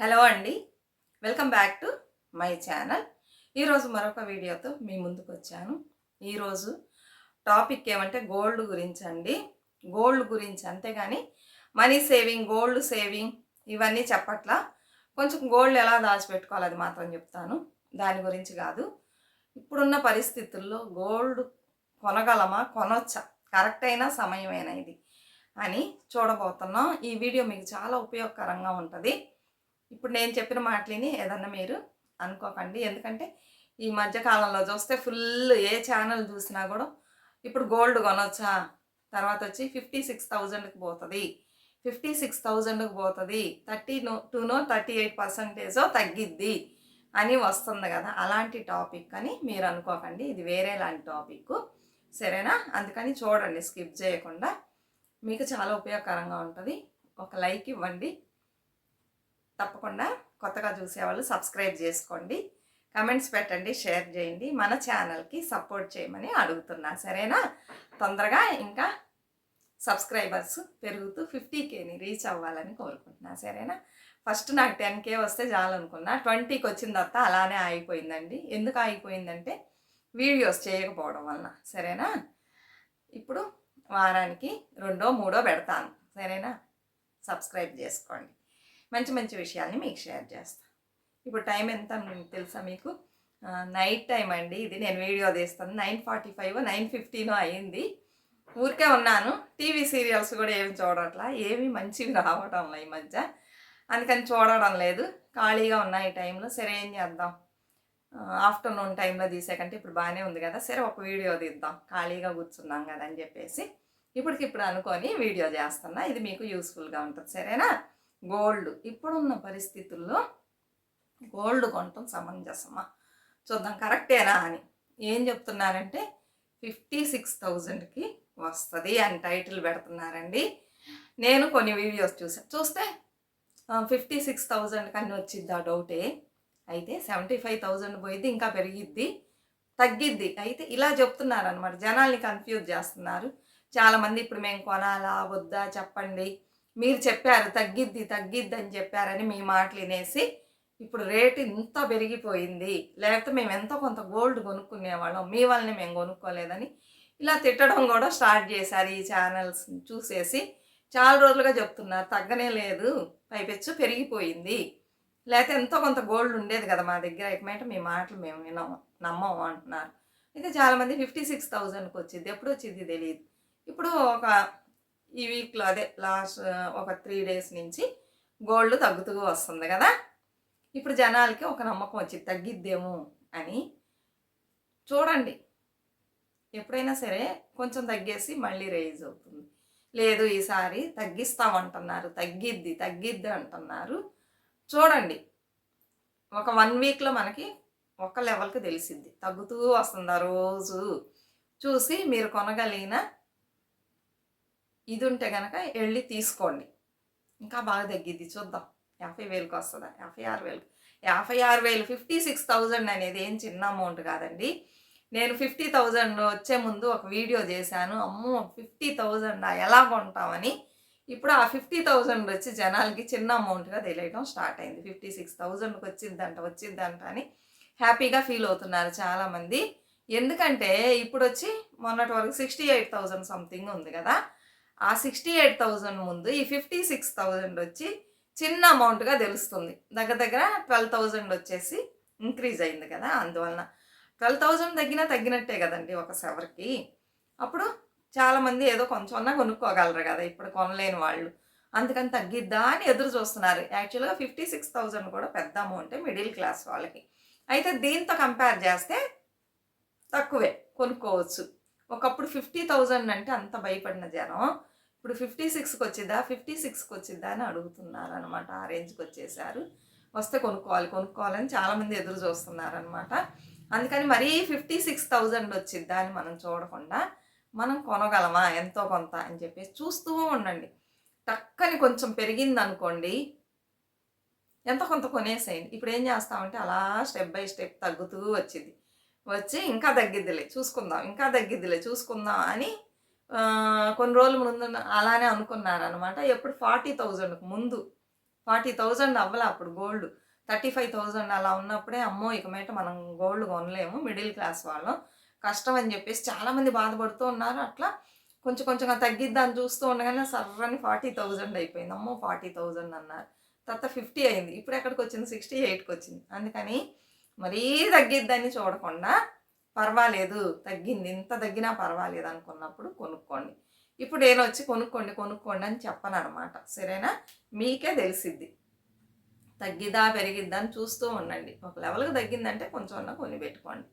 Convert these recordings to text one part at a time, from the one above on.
Hello అండి. Welcome back to my channel. ఈరోజు మరొక వీడియోతో మీ ముందుకు వచ్చాను. ఈరోజు టాపిక్ ఏమంటే గోల్డ్ గురించి అండి. గోల్డ్ గురించి అంతేగాని మనీ సేవింగ్ గోల్డ్ సేవింగ్ ఇవన్నీ చెప్పట్లా. కొంచెం గోల్డ్ ఎలా దాచిపెట్టుకోవాలి అది మాత్రం చెప్తాను. దాని గురించి కాదు. ఇప్పుడున్న పరిస్థితుల్లో గోల్డ్ కొనగలమా కొనొచ్చా? కరెక్ట్ అయిన సమయమేనా ఇది? అని చూడబోతున్నాం. ఈ వీడియో మీకు చాలా ఉపయోగకరంగా ఉంటుంది. ఇప్పుడు నేను చెప్పిన మాటలని ఏదన్నా మీరు అనుకోకండి. ఎందుకంటే ఈ మధ్యకాలంలో చూస్తే ఫుల్ ఏ ఛానల్ చూసినా కూడా ఇప్పుడు గోల్డ్ కొనొచ్చా? తర్వాత వచ్చి ఫిఫ్టీ సిక్స్ థౌజండ్కి పోతుంది. ఫిఫ్టీ సిక్స్ థౌజండ్కి పోతుంది. థర్టీ నో టూనో థర్టీ ఎయిట్ పర్సంటేజో తగ్గిద్ది అని వస్తుంది కదా. అలాంటి టాపిక్ అని మీరు అనుకోకండి. ఇది వేరే లాంటి టాపిక్. సరేనా? అందుకని చూడండి స్కిప్ చేయకుండా. మీకు చాలా ఉపయోగకరంగా ఉంటుంది. ఒక లైక్ ఇవ్వండి. తప్పకుండా కొత్తగా చూసేవాళ్ళు సబ్స్క్రైబ్ చేసుకోండి. కమెంట్స్ పెట్టండి షేర్ చేయండి. మన ఛానల్కి సపోర్ట్ చేయమని అడుగుతున్నా. సరేనా? తొందరగా ఇంకా సబ్స్క్రైబర్స్ పెరుగుతూ ఫిఫ్టీ కేని రీచ్ అవ్వాలని కోరుకుంటున్నా. సరేనా? ఫస్ట్ నాకు టెన్ కే వస్తే చాలనుకున్నా ట్వంటీకి వచ్చిన తర్వాత అలానే ఆగిపోయిందండి. ఎందుకు ఆగిపోయిందంటే వీడియోస్ చేయకపోవడం వలన. సరేనా? ఇప్పుడు వారానికి రెండో మూడో పెడతాను. సరేనా? సబ్స్క్రైబ్ చేసుకోండి. మంచి మంచి విషయాల్ని మీకు షేర్ చేస్తాను ఇప్పుడు టైం ఎంత తెలుసా మీకు? నైట్ టైం అండి ఇది. నేను వీడియో తీస్తాను. నైన్ ఫార్టీ ఫైవ్ నైన్ ఫిఫ్టీనో అయ్యింది ఊరికే ఉన్నాను. టీవీ సీరియల్స్ కూడా ఏమి చూడట్లా. ఏమి మంచివి రావటం ఈ మధ్య. అందుకని చూడడం లేదు. ఖాళీగా ఉన్న ఈ టైంలో. సరే ఏం చేద్దాం? ఆఫ్టర్నూన్ టైంలో తీసేకంటే ఇప్పుడు బాగానే ఉంది కదా. సరే ఒక వీడియో తీద్దాం. ఖాళీగా కూర్చున్నాం కదా అని చెప్పేసి. ఇప్పటికిప్పుడు అనుకొని వీడియో చేస్తున్నా. ఇది మీకు యూస్ఫుల్గా ఉంటుంది. సరేనా? గోల్డ్. ఇప్పుడున్న పరిస్థితుల్లో గోల్డ్ కొనటం సమంజసమా? చూద్దాం. కరెక్టేనా అని. ఏం చెప్తున్నారంటే ఫిఫ్టీ సిక్స్ థౌజండ్కి వస్తుంది అని టైటిల్ పెడుతున్నారండి. నేను కొన్ని వీడియోస్ చూసాను చూస్తే ఫిఫ్టీ సిక్స్ థౌజండ్ కన్నా వచ్చింది ఆ డౌటే. అయితే సెవెంటీ ఫైవ్ థౌజండ్ పోయిద్ది ఇంకా పెరిగిద్ది తగ్గిద్ది. అయితే ఇలా చెప్తున్నారు అనమాట జనాల్ని కన్ఫ్యూజ్ చేస్తున్నారు. చాలామంది ఇప్పుడు మేము కొనాలా వద్దా చెప్పండి. మీరు చెప్పారు తగ్గిద్ది తగ్గిద్ది అని చెప్పారని మీ మాటలు వినేసి ఇప్పుడు రేటు ఇంత పెరిగిపోయింది. లేకపోతే మేము ఎంతో కొంత గోల్డ్ కొనుక్కునేవాళ్ళం. మీ వల్లనే మేము కొనుక్కోలేదని ఇలా తిట్టడం కూడా స్టార్ట్ చేశారు ఈ ఛానల్స్ చూసేసి. చాలా రోజులుగా చెప్తున్నారు తగ్గనే లేదు పైపెచ్చు పెరిగిపోయింది. లేకపోతే ఎంతో కొంత గోల్డ్ ఉండేది కదా మా దగ్గర. ఎక్కమేట మీ మాటలు మేము వినము నమ్మము అంటున్నారు. అయితే చాలామంది ఫిఫ్టీ సిక్స్ థౌజండ్కి వచ్చింది. ఎప్పుడు వచ్చింది తెలియదు ఇప్పుడు ఒక ఈ వీక్లో అదే లాస్ట్ ఒక త్రీ డేస్ నుంచి గోల్డ్ తగ్గుతూ వస్తుంది కదా? ఇప్పుడు జనాలకి ఒక నమ్మకం వచ్చింది తగ్గిద్దేమో అని. చూడండి. ఎప్పుడైనా సరే కొంచెం తగ్గేసి మళ్ళీ రైజ్ అవుతుంది. లేదు ఈసారి తగ్గిస్తామంటున్నారు తగ్గిద్ది తగ్గిద్ది అంటున్నారు. చూడండి. ఒక వన్ వీక్లో మనకి ఒక లెవెల్కి తెలిసిద్ది. తగ్గుతూ వస్తుంది ఆ రోజు. చూసి మీరు కొనగలిగిన ఇది ఉంటే కనుక వెళ్ళి తీసుకోండి. ఇంకా బాగా తగ్గిద్ది. చూద్దాం. యాభై వేలకు వస్తుందా? యాభై ఆరు వేలు. యాభై ఆరు వేలు. ఫిఫ్టీ సిక్స్ థౌజండ్ అనేది ఏం చిన్న అమౌంట్ కాదండి. నేను ఫిఫ్టీ థౌజండ్ వచ్చే ముందు ఒక వీడియో చేశాను. అమ్మో ఫిఫ్టీ థౌజండ్? ఎలా కొంటామని? ఇప్పుడు ఆ ఫిఫ్టీ థౌజండ్ వచ్చి జనాలకి చిన్న అమౌంట్గా తెలియడం స్టార్ట్ అయింది. ఫిఫ్టీ సిక్స్ థౌజండ్కి వచ్చిందంట వచ్చిందంట అని హ్యాపీగా ఫీల్ అవుతున్నారు చాలామంది. ఎందుకంటే ఇప్పుడు వచ్చి మొన్నటి వరకు సిక్స్టీ ఎయిట్ థౌజండ్ సంథింగ్ ఉంది కదా? ఆ సిక్స్టీ ఎయిట్ థౌజండ్ ముందు ఈ ఫిఫ్టీ సిక్స్ థౌజండ్ వచ్చి చిన్న అమౌంట్గా తెలుస్తుంది. దగ్గర దగ్గర ట్వెల్వ్ థౌజండ్ వచ్చేసి ఇంక్రీజ్ అయింది కదా అందువలన ట్వెల్వ్ థౌజండ్ తగ్గినా తగ్గినట్టే కదండి ఒక సెవర్కి అప్పుడు చాలామంది ఏదో కొంచెం కొనుక్కోగలరు కదా ఇప్పుడు కొనలేని వాళ్ళు. అందుకని తగ్గిద్దా అని ఎదురు చూస్తున్నారు. యాక్చువల్గా ఫిఫ్టీ సిక్స్ థౌజండ్ కూడా పెద్ద అమౌంటే మిడిల్ క్లాస్ వాళ్ళకి. అయితే దీంతో కంపేర్ చేస్తే తక్కువే కొనుక్కోవచ్చు. ఒకప్పుడు ఫిఫ్టీ థౌజండ్ అంటే అంత భయపడిన జనం. ఇప్పుడు ఫిఫ్టీ సిక్స్కి వచ్చిద్దా ఫిఫ్టీ సిక్స్కి వచ్చిందా అని అడుగుతున్నారు అనమాట ఆ రేంజ్కి వచ్చేసారు. వస్తే కొనుక్కోవాలి కొనుక్కోవాలని చాలామంది ఎదురు చూస్తున్నారనమాట అందుకని మరీ ఫిఫ్టీ సిక్స్ థౌజండ్ వచ్చిద్దా అని మనం చూడకుండా మనం కొనగలమా? ఎంతో కొంత అని చెప్పేసి చూస్తూ ఉండండి. టక్కని కొంచెం పెరిగింది అనుకోండి ఎంత కొంత కొనేసేయండి. ఇప్పుడు ఏం చేస్తామంటే అలా స్టెప్ బై స్టెప్ తగ్గుతూ వచ్చింది. వచ్చి ఇంకా తగ్గిద్దిలే చూసుకుందాం ఇంకా తగ్గిద్దిలే చూసుకుందాం అని కొన్ని రోజుల ముందు అలానే అనుకున్నారనమాట ఎప్పుడు ఫార్టీ థౌజండ్కి ముందు ఫార్టీ థౌజండ్ అవ్వలే అప్పుడు గోల్డ్. థర్టీ ఫైవ్ థౌజండ్ అలా ఉన్నప్పుడే అమ్మో ఇక మీట మనం గోల్డ్ కొనలేము మిడిల్ క్లాస్ వాళ్ళం కష్టం అని చెప్పేసి చాలామంది బాధపడుతూ ఉన్నారు. అట్లా కొంచెం కొంచెంగా తగ్గిద్దాన్ని చూస్తూ ఉండగానే సర్రని ఫార్టీ థౌజండ్ అయిపోయింది. అమ్మో ఫార్టీ థౌజండ్ అన్నారు. తర్వాత ఫిఫ్టీ అయింది. ఇప్పుడు ఎక్కడికి వచ్చింది సిక్స్టీ ఎయిట్కి వచ్చింది అందుకని మరీ తగ్గిద్దని చూడకుండా పర్వాలేదు తగ్గింది. ఇంత తగ్గినా పర్వాలేదు అనుకున్నప్పుడు కొనుక్కోండి. ఇప్పుడు నేను వచ్చి కొనుక్కోండి కొనుక్కోండి అని చెప్పను అనమాట సరేనా? మీకే తెలిసిద్ది. తగ్గిద్దా పెరిగిద్దా అని చూస్తూ ఉండండి. ఒక లెవెల్కి తగ్గిందంటే కొంచెం అన్నా కొని పెట్టుకోండి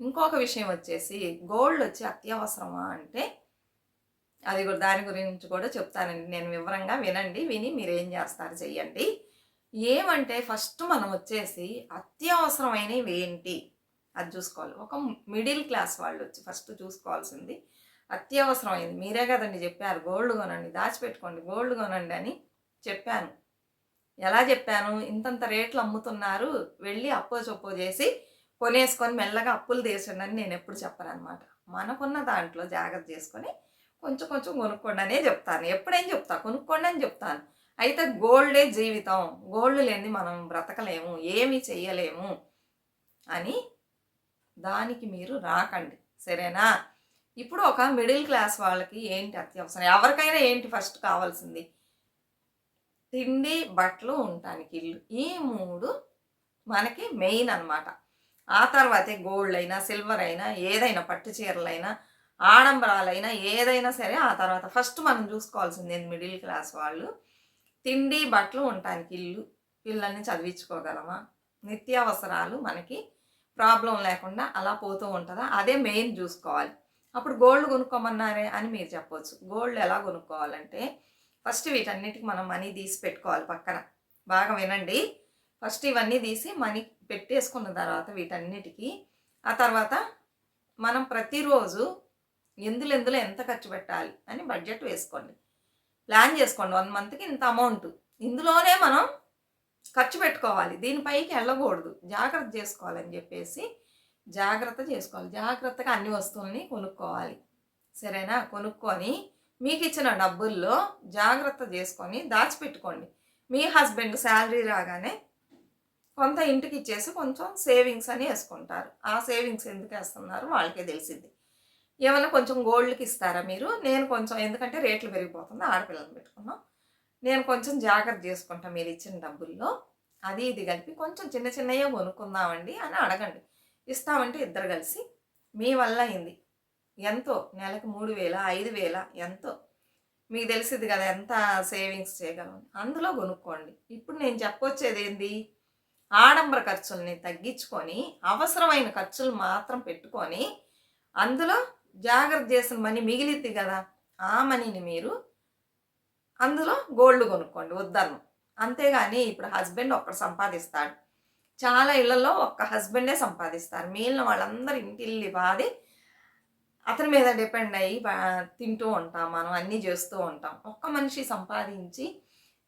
ఇంకొక విషయం వచ్చేసి గోల్డ్ వచ్చి అత్యవసరమా అంటే అది కూడా దాని గురించి కూడా చెప్తానండి. నేను వివరంగా వినండి విని మీరు ఏం చేస్తారు చెయ్యండి. ఏమంటే ఫస్ట్ మనం వచ్చేసి అత్యవసరమైనవి ఏంటి? అది చూసుకోవాలి. ఒక మిడిల్ క్లాస్ వాళ్ళు వచ్చి ఫస్ట్ చూసుకోవాల్సింది అత్యవసరమైంది మీరే కదండి చెప్పారు. గోల్డ్ కొనండి దాచిపెట్టుకోండి గోల్డ్ కొనండి అని చెప్పాను. ఎలా చెప్పాను? ఇంతంత రేట్లు అమ్ముతున్నారు. వెళ్ళి అప్పో చొప్పో చేసి కొనేసుకొని మెల్లగా అప్పులు తీసండి అని నేను ఎప్పుడు చెప్పను అనమాట మనకున్న దాంట్లో జాగ్రత్త చేసుకొని కొంచెం కొంచెం కొనుక్కోండి అనే చెప్తాను. ఎప్పుడేం చెప్తా? కొనుక్కోండి అని చెప్తాను. అయితే గోల్డే జీవితం. గోల్డ్ లేని మనం బ్రతకలేము. ఏమి చెయ్యలేము అని దానికి మీరు రాకండి. సరేనా? ఇప్పుడు ఒక మిడిల్ క్లాస్ వాళ్ళకి ఏంటి అత్యవసరం? ఎవరికైనా ఏంటి ఫస్ట్ కావాల్సింది? తిండి బట్టలు ఉండటానికి ఇల్లు. ఈ మూడు మనకి మెయిన్ అన్నమాట. ఆ తర్వాతే గోల్డ్ అయినా సిల్వర్ అయినా ఏదైనా పట్టు చీరలైనా ఆడంబరాలైనా ఏదైనా సరే ఆ తర్వాత ఫస్ట్ మనం చూసుకోవాల్సింది మిడిల్ క్లాస్ వాళ్ళు తిండి బట్టలు ఉండటానికి ఇల్లు పిల్లల్ని చదివించుకోగలమా? నిత్యావసరాలు మనకి ప్రాబ్లం లేకుండా అలా పోతూ ఉంటుందా? అదే మెయిన్ చూసుకోవాలి. అప్పుడు గోల్డ్ కొనుక్కోమన్నారే అని మీరు చెప్పవచ్చు గోల్డ్ ఎలా కొనుక్కోవాలంటే ఫస్ట్ వీటన్నిటికి మనం మనీ తీసి పెట్టుకోవాలి పక్కన. బాగా వినండి. ఫస్ట్ ఇవన్నీ తీసి మనీ పెట్టేసుకున్న తర్వాత వీటన్నిటికీ ఆ తర్వాత మనం ప్రతిరోజు ఎందులో ఎందులో ఎంత ఖర్చు పెట్టాలి అని బడ్జెట్ వేసుకోండి. ప్లాన్ చేసుకోండి. వన్ మంత్కి ఇంత అమౌంట్ ఇందులోనే మనం ఖర్చు పెట్టుకోవాలి. దీనిపైకి వెళ్ళకూడదు. జాగ్రత్త చేసుకోవాలని చెప్పేసి జాగ్రత్త చేసుకోవాలి. జాగ్రత్తగా అన్ని వస్తువుల్ని కొనుక్కోవాలి. సరేనా? కొనుక్కొని మీకు ఇచ్చిన డబ్బుల్లో జాగ్రత్త చేసుకొని దాచిపెట్టుకోండి. మీ హస్బెండ్ శాలరీ రాగానే కొంత ఇంటికి ఇచ్చేసి కొంచెం సేవింగ్స్ అని వేసుకుంటారు. ఆ సేవింగ్స్ ఎందుకు వేస్తున్నారు? వాళ్ళకే తెలిసింది ఏమైనా కొంచెం గోల్డ్కి ఇస్తారా మీరు? నేను కొంచెం ఎందుకంటే రేట్లు పెరిగిపోతుంది ఆడపిల్లలు పెట్టుకున్నాం. నేను కొంచెం జాగ్రత్త చేసుకుంటాను మీరు ఇచ్చిన డబ్బుల్లో. అది ఇది కలిపి కొంచెం చిన్న చిన్నవి కొనుక్కుందామండి అని అడగండి. ఇస్తామంటే ఇద్దరు కలిసి. మీ వల్ల అయింది. ఎంతో? నెలకు మూడు వేల ఐదు వేల ఎంతో? మీకు తెలిసింది కదా ఎంత సేవింగ్స్ చేయగలం. అందులో కొనుక్కోండి. ఇప్పుడు నేను చెప్పొచ్చేది ఏంది ఆడంబర ఖర్చుల్ని తగ్గించుకొని అవసరమైన ఖర్చులు మాత్రం పెట్టుకొని అందులో జాగ్రత్త చేసిన మనీ మిగిలిద్ది కదా ఆ మనీని మీరు అందులో గోల్డ్ కొనుక్కోండి వద్దను అంతేగాని ఇప్పుడు హస్బెండ్ ఒక్కడు సంపాదిస్తాడు. చాలా ఇళ్ళలో ఒక్క హస్బెండే సంపాదిస్తారు. మిగిలిన వాళ్ళందరూ ఇంటిల్లి బాధి అతని మీద డిపెండ్ అయ్యి తింటూ ఉంటాం మనం అన్నీ చేస్తూ ఉంటాం. ఒక్క మనిషి సంపాదించి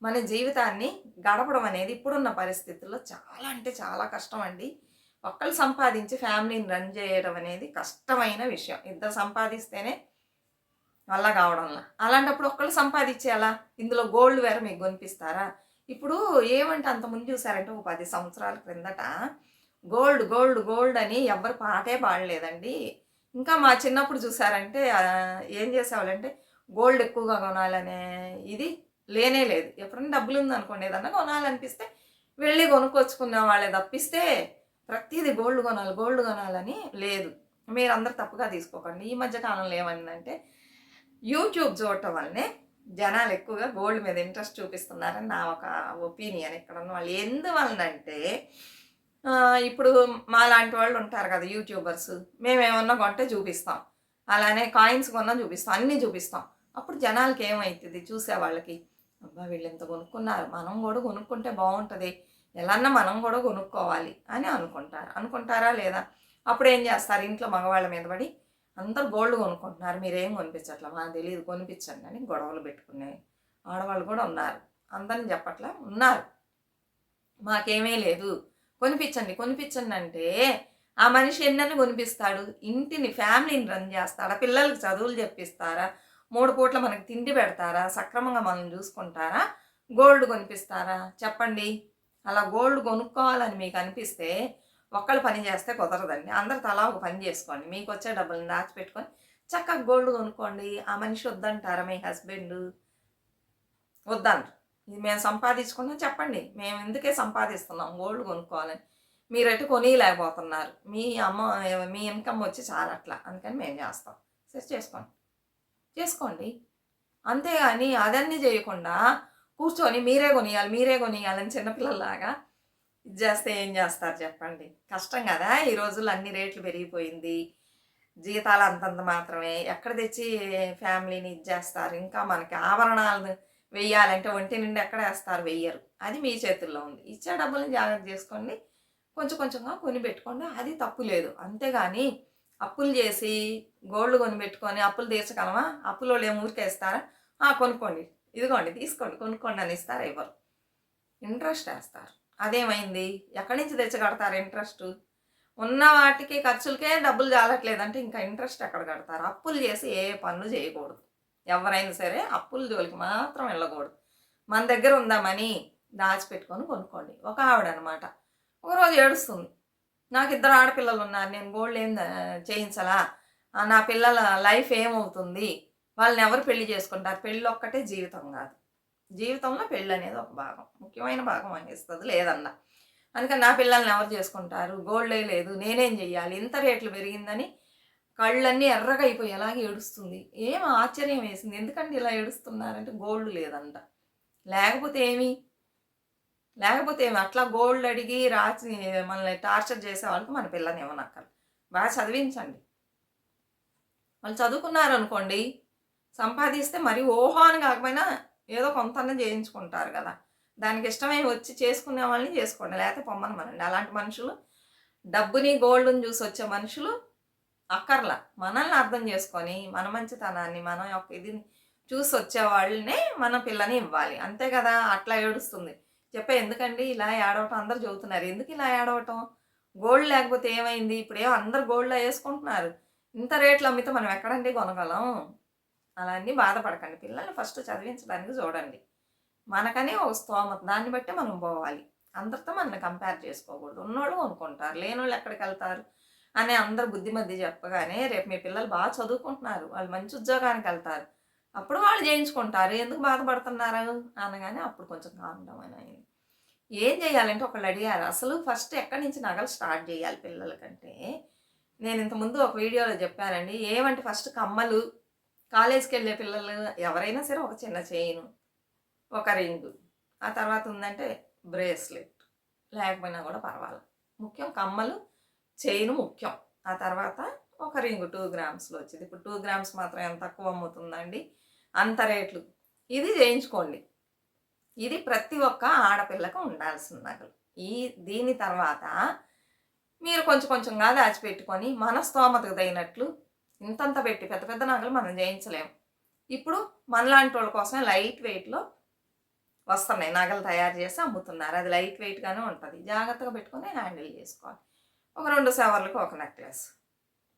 మన జీవితాన్ని గడపడం అనేది ఇప్పుడున్న పరిస్థితుల్లో చాలా అంటే చాలా కష్టం అండి. ఒక్కళ్ళు సంపాదించి ఫ్యామిలీని రన్ చేయడం అనేది కష్టమైన విషయం. ఇద్దరు సంపాదిస్తేనే వల్ల కావడంలా. అలాంటప్పుడు ఒక్కళ్ళు సంపాదించేలా ఇందులో గోల్డ్ వేరే మీకు కొనిపిస్తారా? ఇప్పుడు ఏమంటే అంత ముందు చూసారంటే ఒక పది సంవత్సరాల క్రిందట గోల్డ్ గోల్డ్ గోల్డ్ అని ఎవ్వరు పాటే పాడలేదండి. ఇంకా మా చిన్నప్పుడు చూసారంటే ఏం చేసేవాళ్ళంటే గోల్డ్ ఎక్కువగా కొనాలనే ఇది లేనే లేదు. ఎప్పుడైనా డబ్బులు ఉందనుకోండి ఏదన్నా కొనాలనిపిస్తే వెళ్ళి కొనుక్కొచ్చుకునే వాళ్ళే తప్పిస్తే ప్రతిదీ గోల్డ్ కొనాలి గోల్డ్ కొనాలని లేదు. మీరందరూ తప్పుగా తీసుకోకండి. ఈ మధ్య కాలంలో ఏమైందంటే యూట్యూబ్ చూడటం వల్లనే జనాలు ఎక్కువగా గోల్డ్ మీద ఇంట్రెస్ట్ చూపిస్తున్నారని నా ఒక ఒపీనియన్ ఇక్కడ ఉన్న వాళ్ళు ఎందువలనంటే ఇప్పుడు మా లాంటి వాళ్ళు ఉంటారు కదా యూట్యూబర్స్. మేమేమన్నా కొంటే చూపిస్తాం. అలానే కాయిన్స్ కొన్నా చూపిస్తాం అన్నీ చూపిస్తాం. అప్పుడు జనాలకి ఏమవుతుంది చూసే వాళ్ళకి అబ్బా వీళ్ళు ఎంత కొనుక్కున్నారు. మనం కూడా కొనుక్కుంటే బాగుంటుంది. ఎలాన్నా మనం కూడా కొనుక్కోవాలి అని అనుకుంటారు. అనుకుంటారా లేదా? అప్పుడు ఏం చేస్తారు? ఇంట్లో మగవాళ్ళ మీద పడి అందరు గోల్డ్ కొనుక్కుంటున్నారు. మీరేం కొనిపించట్లా? మాకు తెలియదు కొనిపించండి అని గొడవలు పెట్టుకునే ఆడవాళ్ళు కూడా ఉన్నారు. అందరిని చెప్పట్లా ఉన్నారు. మాకేమీ లేదు. కొనిపించండి కొనిపించండి అంటే ఆ మనిషి ఎన్నని కొనిపిస్తాడు? ఇంటిని ఫ్యామిలీని రన్ చేస్తాడా పిల్లలకి చదువులు చెప్పిస్తారా? మూడు పూట్ల మనకి తిండి పెడతారా? సక్రమంగా మనం చూసుకుంటారా? గోల్డ్ కొనిపిస్తారా? చెప్పండి. అలా గోల్డ్ కొనుక్కోవాలని మీకు అనిపిస్తే ఒక్కళ్ళు పని చేస్తే కుదరదండి. అందరు తలా ఒక పని చేసుకోండి. మీకు వచ్చే డబ్బులు దాచిపెట్టుకొని చక్కగా గోల్డ్ కొనుక్కోండి. ఆ మనిషి వద్దంటారా మీ హస్బెండ్? వద్దంటారు ఇది మేము సంపాదించుకున్నాం. చెప్పండి. మేము ఎందుకే సంపాదిస్తున్నాం గోల్డ్ కొనుక్కోవాలని? మీరు ఎటు కొనియలేకపోతున్నారు. మీ అమ్మ మీ ఇన్కమ్ వచ్చి చాలా అట్లా. అందుకని మేము చేస్తాం. సరే చేసుకోండి. చేసుకోండి. అంతేగాని అదన్నీ చేయకుండా కూర్చొని మీరే కొనియాలి మీరే కొనియాలని చిన్నపిల్లలాగా ఇది చేస్తే ఏం చేస్తారు చెప్పండి. కష్టం కదా ఈ రోజుల్లో అన్ని రేట్లు పెరిగిపోయింది. జీతాలు అంతంత మాత్రమే. ఎక్కడ తెచ్చి ఫ్యామిలీని ఇది చేస్తారు? ఇంకా మనకి ఆభరణాలను వెయ్యాలంటే ఒంటి నుండి ఎక్కడ వేస్తారు? వెయ్యరు. అది మీ చేతుల్లో ఉంది. ఇచ్చే డబ్బులను జాగ్రత్త చేసుకోండి కొంచెం కొంచెంగా కొని పెట్టుకోండి. అది తప్పు లేదు. అంతేగాని అప్పులు చేసి గోల్డ్ కొని పెట్టుకొని అప్పులు తీర్చగలమా? అప్పులు వాళ్ళు ఏం ఊరికేస్తారా కొనుక్కోండి. ఇదిగోండి తీసుకోండి కొనుక్కోండి అని ఇస్తారు ఇవ్వరు ఇంట్రెస్ట్ వేస్తారు. అదేమైంది? ఎక్కడి నుంచి తెచ్చగడతారు ఇంట్రెస్ట్? ఉన్న వాటికి ఖర్చులకే డబ్బులు చాలట్లేదంటే ఇంకా ఇంట్రెస్ట్ ఎక్కడ కడతారు? అప్పులు చేసి ఏ పనులు చేయకూడదు. ఎవరైనా సరే అప్పుల జోలికి మాత్రం వెళ్ళకూడదు. మన దగ్గర ఉందా మనీ? దాచిపెట్టుకొని కొనుక్కోండి. ఒక ఆవిడ అనమాట ఒకరోజు ఏడుస్తుంది. నాకు ఇద్దరు ఆడపిల్లలు ఉన్నారు. నేను గోల్డ్ ఏం చేయించాలా? నా పిల్లల లైఫ్ ఏమవుతుంది? వాళ్ళని ఎవరు పెళ్ళి చేసుకుంటారు? పెళ్ళి ఒక్కటే జీవితం కాదు. జీవితంలో పెళ్ళి అనేది ఒక భాగం. ముఖ్యమైన భాగం అనిపిస్తుంది లేదన్నా. అందుకని నా పిల్లల్ని ఎవరు చేసుకుంటారు? గోల్డే లేదు. నేనేం చెయ్యాలి? ఇంత రేట్లు పెరిగిందని కళ్ళన్నీ ఎర్రగా అయిపోయి ఎలాగే ఏడుస్తుంది? ఏం ఆశ్చర్యం వేసింది. ఎందుకంటే ఇలా ఏడుస్తున్నారంటే గోల్డ్ లేదంట. లేకపోతే ఏమి? లేకపోతే ఏమి? అట్లా గోల్డ్ అడిగి రాసి మనల్ని టార్చర్ చేసే వాళ్ళకి మన పిల్లని ఇవ్వనక్కర్ బాగా చదివించండి. వాళ్ళు చదువుకున్నారు అనుకోండి సంపాదిస్తే మరి ఓహో అని కాకపోయినా ఏదో కొంతనే చేయించుకుంటారు కదా. దానికి ఇష్టమై వచ్చి చేసుకునే వాళ్ళని చేసుకోండి. లేకపోతే పొమ్మని మనండి. అలాంటి మనుషులు డబ్బుని గోల్డ్ని చూసి వచ్చే మనుషులు అక్కర్లా. మనల్ని అర్థం చేసుకొని మన మంచితనాన్ని మన యొక్క ఇది చూసి వచ్చే వాళ్ళనే మన పిల్లని ఇవ్వాలి. అంతే కదా అట్లా ఏడుస్తుంది. చెప్పే ఎందుకండి ఇలా ఏడవటం? అందరు చెబుతున్నారు ఎందుకు ఇలా ఏడవటం? గోల్డ్ లేకపోతే ఏమైంది? ఇప్పుడేమో అందరు గోల్డ్లో వేసుకుంటున్నారు. ఇంత రేట్లు అమ్మితే మనం ఎక్కడండి కొనగలం? అలా అన్నీ బాధపడకండి. పిల్లల్ని ఫస్ట్ చదివించడానికి చూడండి. మనకనే ఒక స్తోమత. దాన్ని బట్టి మనం పోవాలి. అందరితో మనల్ని కంపేర్ చేసుకోకూడదు. ఉన్నోళ్ళు కొనుక్కుంటారు. లేనోళ్ళు ఎక్కడికి వెళ్తారు అని అందరు బుద్ధి చెప్పగానే రేపు మీ పిల్లలు బాగా చదువుకుంటున్నారు. వాళ్ళు మంచి ఉద్యోగానికి వెళ్తారు. అప్పుడు వాళ్ళు చేయించుకుంటారు. ఎందుకు బాధపడుతున్నారు? అనగానే అప్పుడు కొంచెం కావడం అని అయింది ఏం చేయాలంటే ఒకళ్ళు అడిగారు. అసలు ఫస్ట్ ఎక్కడి నుంచి నగలు స్టార్ట్ చేయాలి పిల్లలకంటే? నేను ఇంతకుముందు ఒక వీడియోలో చెప్పానండి. ఏమంటే ఫస్ట్ కమ్మలు కాలేజ్కి వెళ్ళే పిల్లలు ఎవరైనా సరే ఒక చిన్న చైన్ ఒక రింగు ఆ తర్వాత ఉందంటే బ్రేస్లెట్ లేకపోయినా కూడా పర్వాలేదు ముఖ్యం కమ్మలు చైన్ ముఖ్యం. ఆ తర్వాత ఒక రింగు టూ గ్రామ్స్లో వచ్చింది. ఇప్పుడు టూ గ్రామ్స్ మాత్రం ఎంత తక్కువ అమ్ముతుందండి? అంత రేట్లు. ఇది చేయించుకోండి. ఇది ప్రతి ఒక్క ఆడపిల్లకు ఉండాల్సిన నగలు. ఈ దీని తర్వాత మీరు కొంచెం కొంచెంగా దాచిపెట్టుకొని మన స్తోమతకు తగినట్లు ఇంతంత పెట్టి పెద్ద పెద్ద నగలు మనం చేయించలేము ఇప్పుడు మనలాంటి వాళ్ళ కోసమే లైట్ వెయిట్లో వస్తున్నాయి. నగలు తయారు చేసి అమ్ముతున్నారు. అది లైట్ వెయిట్గానే ఉంటుంది. జాగ్రత్తగా పెట్టుకొని హ్యాండిల్ చేసుకోవాలి. ఒక రెండు సెవర్లకు ఒక నెక్లెస్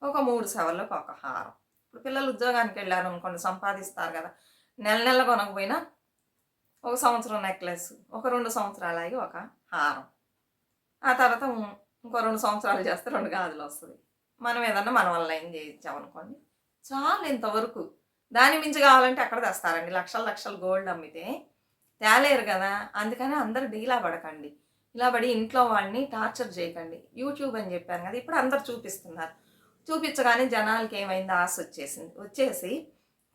ఒక మూడు సెవర్లకు ఒక హారం. ఇప్పుడు పిల్లలు ఉద్యోగానికి వెళ్ళారు అనుకోండి సంపాదిస్తారు కదా. నెల నెల కొనకపోయినా ఒక సంవత్సరం నెక్లెస్ ఒక రెండు సంవత్సరాలకి ఒక హారం. ఆ తర్వాత ఇంకో రెండు సంవత్సరాలు చేస్తే రెండు గాజులు వస్తుంది. మనం ఏదన్నా మన వల్ల ఏం చేయించామనుకోండి చాలు ఇంతవరకు. దాని మించి కావాలంటే అక్కడ తెస్తారండి. లక్షల లక్షలు గోల్డ్ అమ్మితే తేలేరు కదా. అందుకని అందరు డీలా పడకండి. ఇలా పడి ఇంట్లో వాళ్ళని టార్చర్ చేయకండి. యూట్యూబ్ అని చెప్పాను కదా ఇప్పుడు అందరు చూపిస్తున్నారు. చూపించగానే జనాలకి ఏమైంది? ఆశ వచ్చేసింది. వచ్చేసి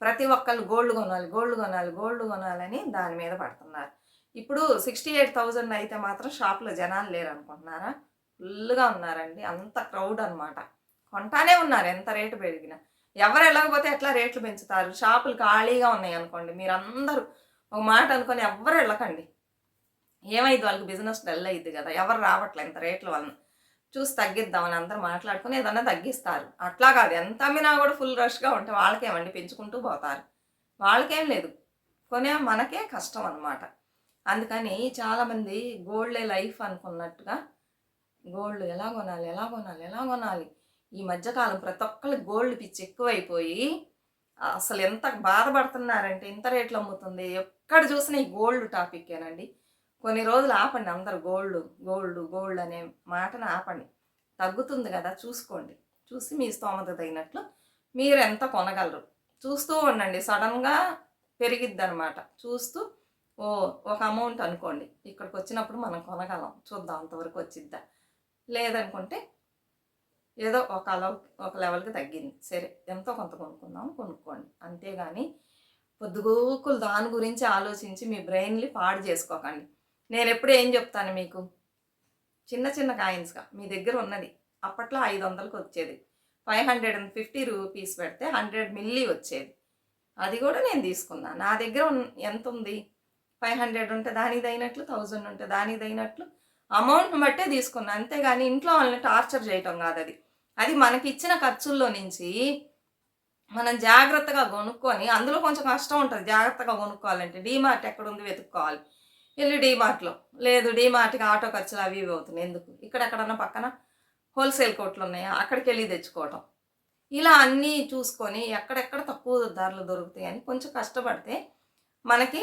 ప్రతి ఒక్కళ్ళు గోల్డ్ కొనాలి గోల్డ్ కొనాలి గోల్డ్ కొనాలని దాని మీద పడుతున్నారు. ఇప్పుడు సిక్స్టీ ఎయిట్ థౌజండ్ అయితే మాత్రం షాప్లో జనాలు లేరు అనుకుంటున్నారా ఫుల్గా ఉన్నారండి. అంత క్రౌడ్ అనమాట కొంటానే ఉన్నారు ఎంత రేటు పెరిగినా. ఎవరు వెళ్ళకపోతే ఎట్లా రేట్లు పెంచుతారు? షాపులు ఖాళీగా ఉన్నాయి అనుకోండి మీరు అందరూ ఒక మాట అనుకొని ఎవ్వరు వెళ్ళకండి. ఏమైంది? వాళ్ళకి బిజినెస్ డల్ అయ్యిద్ది కదా ఎవరు రావట్లే ఇంత రేట్ల వలన. చూసి తగ్గిద్దామని అందరూ మాట్లాడుకుని ఏదన్నా తగ్గిస్తారు. అట్లా కాదు ఎంత అమ్మినా కూడా ఫుల్ రష్గా ఉంటే వాళ్ళకేమండి? పెంచుకుంటూ పోతారు. వాళ్ళకేం లేదు. కొనే మనకే కష్టం అనమాట అందుకని చాలామంది గోల్డే లైఫ్ అనుకున్నట్టుగా గోల్డ్ ఎలా కొనాలి? ఎలా కొనాలి? ఎలా కొనాలి? ఈ మధ్యకాలం ప్రతి ఒక్కరికి గోల్డ్ పిచ్చి ఎక్కువైపోయి అసలు ఎంత బాధపడుతున్నారంటే ఇంత రేట్లు అమ్ముతుంది ఎక్కడ చూసినా ఈ గోల్డ్ టాపిక్కేనండి. కొన్ని రోజులు ఆపండి అందరు గోల్డ్ గోల్డ్ గోల్డ్ అనే మాటను ఆపండి. తగ్గుతుంది కదా చూసుకోండి. చూసి మీ స్తోమత తగినట్లు మీరు ఎంత కొనగలరు? చూస్తూ ఉండండి. సడన్గా పెరిగిద్ది అనమాట చూస్తూ ఓ ఒక అమౌంట్ అనుకోండి. ఇక్కడికి వచ్చినప్పుడు మనం కొనగలం. చూద్దాం అంతవరకు వచ్చిద్దా? లేదనుకుంటే ఏదో ఒక అలవ్ ఒక లెవెల్కి తగ్గింది. సరే ఎంతో కొంత కొనుక్కుందాం కొనుక్కోండి. అంతేగాని పొద్దుగూకులు దాని గురించి ఆలోచించి మీ బ్రెయిన్ని పాడు చేసుకోకండి. నేను ఎప్పుడు ఏం చెప్తాను మీకు? చిన్న చిన్న కాయిన్స్గా మీ దగ్గర ఉన్నది. అప్పట్లో ఐదు వందలకు వచ్చేది. Five hundred and fifty rupees పెడితే హండ్రెడ్ మిల్లీ వచ్చేది. అది కూడా నేను తీసుకున్నా. నా దగ్గర ఎంత ఉంది? ఫైవ్ హండ్రెడ్ ఉంటే దానికి తగినట్లు థౌజండ్ ఉంటే దానికి తగినట్లు అమౌంట్ బట్టే తీసుకున్నా. అంతేగాని ఇంట్లో వాళ్ళని టార్చర్ చేయటం కాదు అది అది మనకి ఇచ్చిన ఖర్చుల్లో నుంచి మనం జాగ్రత్తగా కొనుక్కొని అందులో కొంచెం కష్టం ఉంటుంది. జాగ్రత్తగా కొనుక్కోవాలంటే డీమార్ట్ ఎక్కడ ఉంది వెతుక్కోవాలి. వెళ్ళి డీమార్ట్లో. లేదు డీమార్ట్కి ఆటో ఖర్చులు అవి ఇవి అవుతున్నాయి. ఎందుకు? ఇక్కడెక్కడన్నా పక్కన హోల్సేల్ కోట్లు ఉన్నాయా? అక్కడికి వెళ్ళి తెచ్చుకోవటం. ఇలా అన్నీ చూసుకొని ఎక్కడెక్కడ తక్కువ ధరలు దొరుకుతాయి అని కొంచెం కష్టపడితే మనకి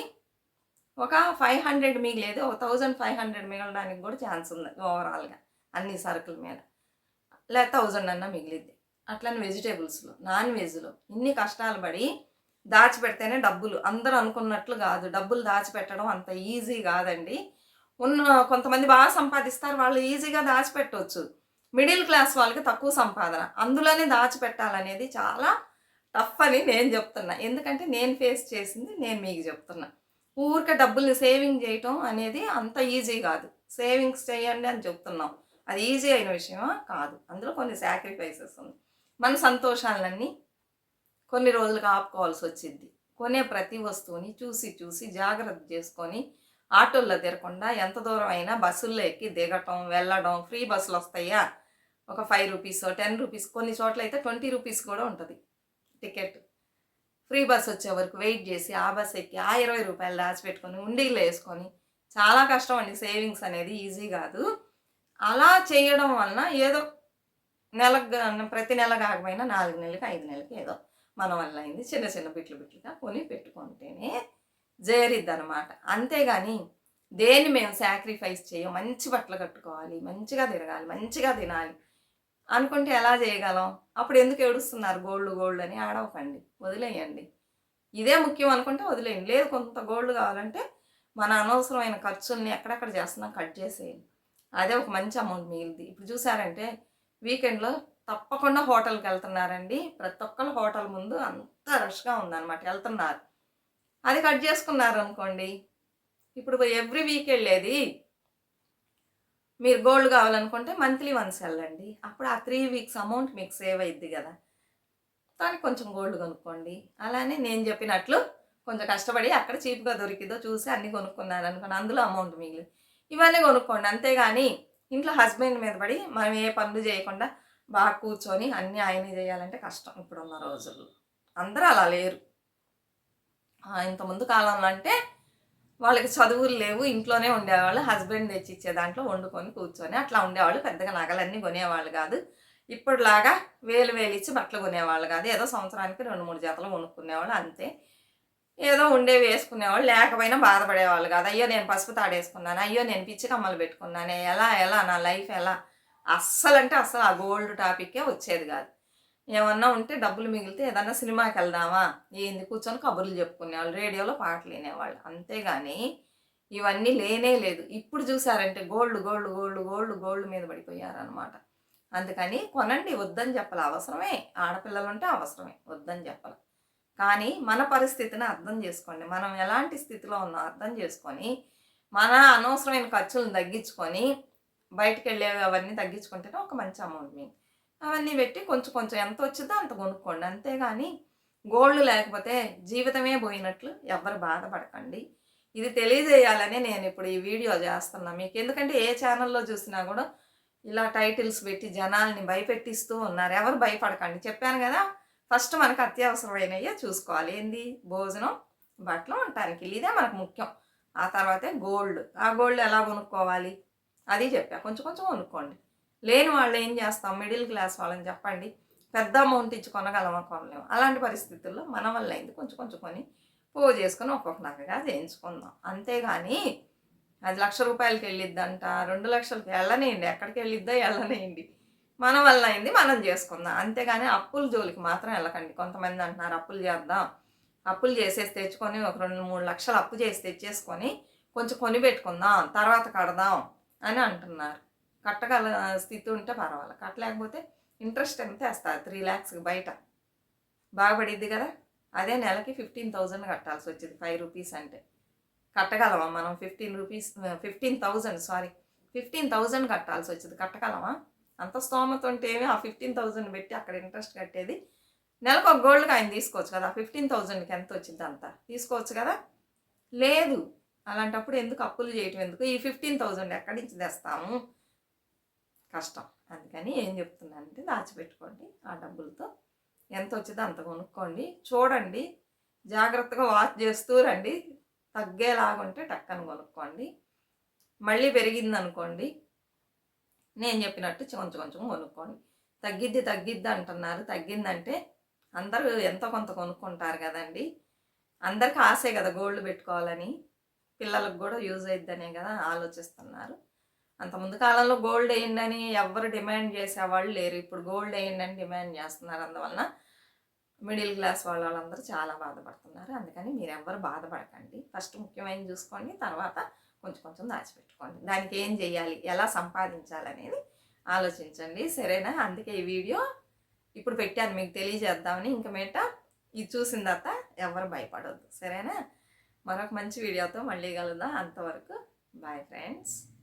ఒక ఫైవ్ హండ్రెడ్ మిగిలేదు. ఒక థౌజండ్ ఫైవ్ హండ్రెడ్ మిగలడానికి కూడా ఛాన్స్ ఉంది ఓవరాల్గా అన్ని సరుకుల మీద. లేదా థౌజండ్ అన్నా మిగిలిద్ది. అట్లనే వెజిటేబుల్స్లో నాన్ వెజ్లో ఇన్ని కష్టాలు పడి దాచిపెడితేనే డబ్బులు. అందరూ అనుకున్నట్లు కాదు. డబ్బులు దాచిపెట్టడం అంత ఈజీ కాదండి. ఉన్న కొంతమంది బాగా సంపాదిస్తారు. వాళ్ళు ఈజీగా దాచిపెట్టవచ్చు మిడిల్ క్లాస్ వాళ్ళకి తక్కువ సంపాదన. అందులోనే దాచిపెట్టాలనేది చాలా టఫ్ అని నేను చెప్తున్నా. ఎందుకంటే నేను ఫేస్ చేసింది నేను మీకు చెప్తున్నా. ఊరికే డబ్బుల్ని సేవింగ్ చేయటం అనేది అంత ఈజీ కాదు. సేవింగ్స్ చేయండి అని చెప్తున్నాం. అది ఈజీ అయిన విషయమా? కాదు. అందులో కొన్ని సాక్రిఫైసెస్ ఉంది మన సంతోషాలన్నీ కొన్ని రోజులకు ఆపుకోవాల్సి వచ్చింది కొనే ప్రతి వస్తువుని చూసి చూసి జాగ్రత్త చేసుకొని ఆటోల్లో తిరగకుండా ఎంత దూరం అయినా బస్సుల్లో ఎక్కి దిగటం వెళ్ళడం ఫ్రీ బస్సులు వస్తాయా? ఒక ఫైవ్ రూపీస్ టెన్ రూపీస్ కొన్ని చోట్ల అయితే ట్వంటీ రూపీస్ కూడా ఉంటుంది టికెట్ ఫ్రీ బస్ వచ్చే వరకు వెయిట్ చేసి ఆ బస్ ఎక్కి ఆ ఇరవై రూపాయలు దాచిపెట్టుకొని ఉండీలు వేసుకొని చాలా కష్టం అండి. సేవింగ్స్ అనేది ఈజీ కాదు. అలా చేయడం వలన ఏదో నెలకు ప్రతి నెల కాకపోయినా నాలుగు నెలలకి ఐదు నెలలకి ఏదో మన వల్ల అయింది. చిన్న చిన్న బిట్లు బిట్లుగా కొని పెట్టుకుంటేనే జరిద్ది అనమాట అంతేగాని దేన్ని మేము సాక్రిఫైస్ చేయం మంచి బట్టలు కట్టుకోవాలి మంచిగా తిరగాలి మంచిగా తినాలి అనుకుంటే ఎలా చేయగలం? అప్పుడు ఎందుకు ఏడుస్తున్నారు? గోల్డ్ గోల్డ్ అని ఆడవకండి వదిలేయండి. ఇదే ముఖ్యం అనుకుంటే వదిలేయండి. లేదు కొంత గోల్డ్ కావాలంటే మన అనవసరమైన ఖర్చుల్ని ఎక్కడెక్కడ చేస్తున్నాం? కట్ చేసేయండి. అదే ఒక మంచి అమౌంట్ మిగిలింది. ఇప్పుడు చూసారంటే వీకెండ్లో తప్పకుండా హోటల్కి వెళ్తున్నారండి. ప్రతి ఒక్కరు హోటల్ ముందు అంత రష్గా ఉందన్నమాట వెళ్తున్నారు. అది కట్ చేసుకున్నారు అనుకోండి ఇప్పుడు ఎవ్రీ వీక్ వెళ్ళేది మీరు గోల్డ్ కావాలనుకుంటే మంత్లీ వన్స్ వెళ్ళండి. అప్పుడు ఆ త్రీ వీక్స్ అమౌంట్ మీకు సేవ్ అయ్యిద్ది కదా. దానికి కొంచెం గోల్డ్ కొనుక్కోండి. అలానే నేను చెప్పినట్లు కొంచెం కష్టపడి అక్కడ చీప్గా దొరికిందో చూసి అన్నీ కొనుక్కున్నారు అనుకోండి అందులో అమౌంట్ మిగిలింది ఇవన్నీ కొనుక్కోండి. అంతేగాని ఇంట్లో హస్బెండ్ మీద పడి మనం ఏ పనులు చేయకుండా బాగా కూర్చొని అన్నీ ఆయనే చేయాలంటే కష్టం ఇప్పుడున్న రోజుల్లో. అందరూ అలా లేరు. ఇంతకుముందు కాలంలో అంటే వాళ్ళకి చదువులు లేవు ఇంట్లోనే ఉండేవాళ్ళు హస్బెండ్ తెచ్చి ఇచ్చే దాంట్లో వండుకొని కూర్చొని అట్లా ఉండేవాళ్ళు పెద్దగా నగలన్నీ కొనేవాళ్ళు కాదు. ఇప్పుడులాగా వేలు వేలు ఇచ్చి బట్టలు కొనేవాళ్ళు కాదు. ఏదో సంవత్సరానికి రెండు మూడు జతలు కొనుక్కునేవాళ్ళు అంతే. ఏదో ఉండేవి వేసుకునేవాళ్ళు లేకపోయినా బాధపడేవాళ్ళు కాదు. అయ్యో నేను పసుపు తాడేసుకున్నాను? అయ్యో నేను పిచ్చి కమ్మలు పెట్టుకున్నాను? ఎలా ఎలా నా లైఫ్ ఎలా? అస్సలు అంటే అస్సలు ఆ గోల్డ్ టాపిక్కే వచ్చేది కాదు. ఏమన్నా ఉంటే డబ్బులు మిగిలితే ఏదన్నా సినిమాకి వెళ్దామా? ఏంది? కూర్చొని కబుర్లు చెప్పుకునేవాళ్ళు రేడియోలో పాటలు వినేవాళ్ళు. అంతేగాని ఇవన్నీ లేనే లేదు. ఇప్పుడు చూసారంటే gold gold gold gold gold మీద పడిపోయారనమాట అందుకని కొనండి వద్దని చెప్పాలి. అవసరమే. ఆడపిల్లలు ఉంటే అవసరమే. వద్దని చెప్పాలి. కానీ మన పరిస్థితిని అర్థం చేసుకోండి. మనం ఎలాంటి స్థితిలో ఉన్నాం అర్థం చేసుకొని మన అనవసరమైన ఖర్చులను తగ్గించుకొని బయటకు వెళ్ళేవి అవన్నీ తగ్గించుకుంటేనే ఒక మంచి అమౌంట్ మీకు అవన్నీ పెట్టి కొంచెం కొంచెం ఎంత వచ్చిందో అంత కొనుక్కోండి. అంతేగాని గోల్డ్ లేకపోతే జీవితమే పోయినట్లు ఎవ్వరు బాధపడకండి. ఇది తెలియజేయాలని నేను ఇప్పుడు ఈ వీడియో చేస్తున్నా. మీకు ఎందుకంటే ఏ ఛానల్లో చూసినా కూడా ఇలా టైటిల్స్ పెట్టి జనాల్ని భయపెట్టిస్తూ ఉన్నారు. ఎవరు భయపడకండి. చెప్పాను కదా ఫస్ట్ మనకు అత్యవసరమైనవి చూసుకోవాలి. ఏంది? భోజనం బట్టలు ఉండటానికి ఇదే మనకు ముఖ్యం. ఆ తర్వాతే గోల్డ్. ఆ గోల్డ్ ఎలా కొనుక్కోవాలి? అది చెప్పా. కొంచెం కొంచెం కొనుక్కోండి. లేని వాళ్ళు ఏం చేస్తాం? మిడిల్ క్లాస్ వాళ్ళని చెప్పండి. పెద్ద అమౌంట్ ఇచ్చి కొనగలమా కొనలేము? అలాంటి పరిస్థితుల్లో మన వల్ల అయింది. కొంచెం కొంచెం కొని పో చేసుకొని ఒక్కొక్క నగగా చేయించుకుందాం. అంతేగాని అది లక్ష రూపాయలకి వెళ్ళిద్దంట రెండు లక్షలకి వెళ్ళనేయండి. ఎక్కడికి వెళ్ళిద్దో వెళ్ళనేయండి. మన వల్ల అయింది మనం చేసుకుందాం. అంతేగాని అప్పుల జోలికి మాత్రం వెళ్ళకండి. కొంతమంది అంటున్నారు అప్పులు చేద్దాం. అప్పులు చేసేసి తెచ్చుకొని ఒక రెండు మూడు లక్షలు అప్పు చేసి తెచ్చేసుకొని కొంచెం కొని పెట్టుకుందాం తర్వాత కడదాం అని అంటున్నారు. కట్టగల స్థితి ఉంటే పర్వాలేదు కట్టలేకపోతే ఇంట్రెస్ట్ ఎంత వేస్తారు? త్రీ ల్యాక్స్కి బయట. బాగుపడిద్ది కదా? అదే నెలకి ఫిఫ్టీన్ థౌజండ్ కట్టాల్సి వచ్చింది ఫైవ్ రూపీస్ అంటే. కట్టగలమా మనం? Fifteen rupees fifteen thousand sorry. Fifteen thousand కట్టాల్సి వచ్చింది. కట్టగలమా? అంత స్తోమత ఉంటే ఏమి ఆ ఫిఫ్టీన్ థౌజండ్ పెట్టి అక్కడ ఇంట్రెస్ట్ కట్టేది. నెలకు ఒక గోల్డ్కి ఆయన తీసుకోవచ్చు కదా ఫిఫ్టీన్ థౌజండ్కి ఎంత వచ్చింది అంత? తీసుకోవచ్చు కదా? లేదు. అలాంటప్పుడు ఎందుకు అప్పులు చేయటం ఎందుకు? ఈ ఫిఫ్టీన్ థౌజండ్ ఎక్కడి నుంచి తెస్తాము? కష్టం. అందుకని ఏం చెప్తున్నానంటే దాచిపెట్టుకోండి. ఆ డబ్బులతో ఎంత వచ్చిందో అంత కొనుక్కోండి. చూడండి. జాగ్రత్తగా వాచ్ చేస్తూ రండి. తగ్గేలాగుంటే టక్కని కొనుక్కోండి. మళ్ళీ పెరిగిందనుకోండి. నేను చెప్పినట్టు కొంచెం కొంచెం కొనుక్కోండి తగ్గిద్ది తగ్గిద్ది అంటున్నారు. తగ్గిందంటే అందరూ ఎంతో కొంత కొనుక్కుంటారు కదండి. అందరికి ఆశే కదా గోల్డ్ పెట్టుకోవాలని. పిల్లలకు కూడా యూజ్ అయిద్దనే కదా ఆలోచిస్తున్నారు. అంత ముందు కాలంలో గోల్డ్ వేయండి ఎవరు డిమాండ్ చేసేవాళ్ళు లేరు. ఇప్పుడు గోల్డ్ వేయండి అని డిమాండ్ చేస్తున్నారు. అందువలన మిడిల్ క్లాస్ వాళ్ళందరూ చాలా బాధపడుతున్నారు. అందుకని మీరెవ్వరు బాధపడకండి. ఫస్ట్ ముఖ్యమైన చూసుకోండి. తర్వాత కొంచెం కొంచెం దాచిపెట్టుకోండి. దానికి ఏం చేయాలి? ఎలా సంపాదించాలనేది ఆలోచించండి. సరేనా? అందుకే ఈ వీడియో ఇప్పుడు పెట్టాను. మీకు తెలియజేద్దామని. ఇంక మీట ఇది చూసిన తర్వాత ఎవరు భయపడొద్దు. సరేనా? మరొక మంచి వీడియోతో మళ్ళీ కలుద్దాం. అంతవరకు బాయ్ ఫ్రెండ్స్.